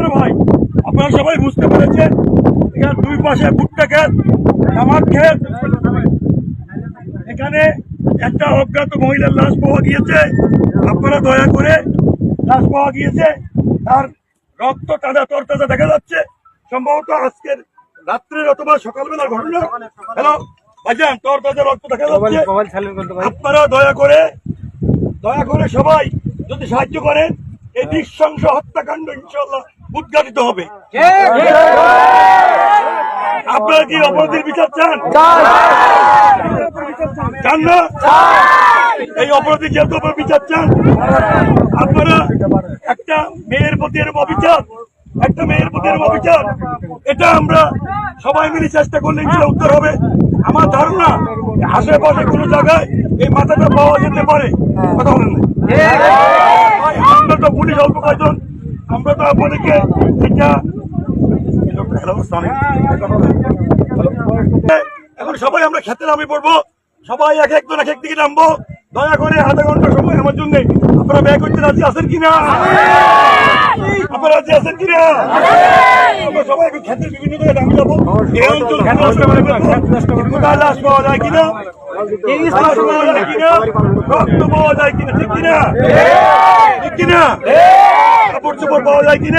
না ভাই আপনারা সবাই বুঝতে পেরেছেন এখানে দুই পাশে ভুট্টা ক্ষেত আমার ক্ষেত। এখানে একটা অজ্ঞাত মহিলার লাশ পাওয়া গিয়েছে আপনারা দয়া করে লাশ পাওয়া গিয়েছে তার রক্ত তাজা তর তাজা দেখা যাচ্ছে। সম্ভবত আজকের রাত্রের অথবা সকালবেলার ঘটনা। হ্যালো ভাইজান তর তাজা রক্ত দেখা যাচ্ছে। আপনারা দয়া করে দয়া করে সবাই যদি সাহায্য করেন এই নিঃশংস হত্যাকাণ্ড ইনশাল্লাহ উদ্ঘাটিত হবে। আপনারা কি অপরাধীর বিচার চান? চান না? এই অপরাধী যেহেতু আপনারা বিচার চান? আপনারা একটা মেয়ের প্রতি এরকম অবিচার একটা মেয়ের প্রতি এরকম অবিচার এটা আমরা সবাই মিলে চেষ্টা করলে ইনশাল্লাহ উত্তর হবে। আমার ধারণা আশেপাশে কোনো জায়গায় এই মাথাটা পাওয়া যেতে পারে। কথা বলেন আমরা তো পুলিশ অল্প কয়জন? আমরা তো আপনাদেরকে। এখন সবাই আমরা খেতে নামে পড়ব। সবাই এক একজন এক এক দিকে নামবো। দয়া করে আধা ঘণ্টা সময় আমার জন্য আপনারা ব্যয় করতে রাজি আছেন কিনা? আপনারা রাজি আছেন কিনা? আমরা সবাই এখন খেতের বিভিন্ন জায়গায় নামে যাব। এই অঞ্চল খেতে পারে কোথায় লাশ পাওয়া যায় কিনা? রক্ত পাওয়া যায় কিনা? কিনা? কিনা? কাপড় চোপড় পাওয়া যায় কিনা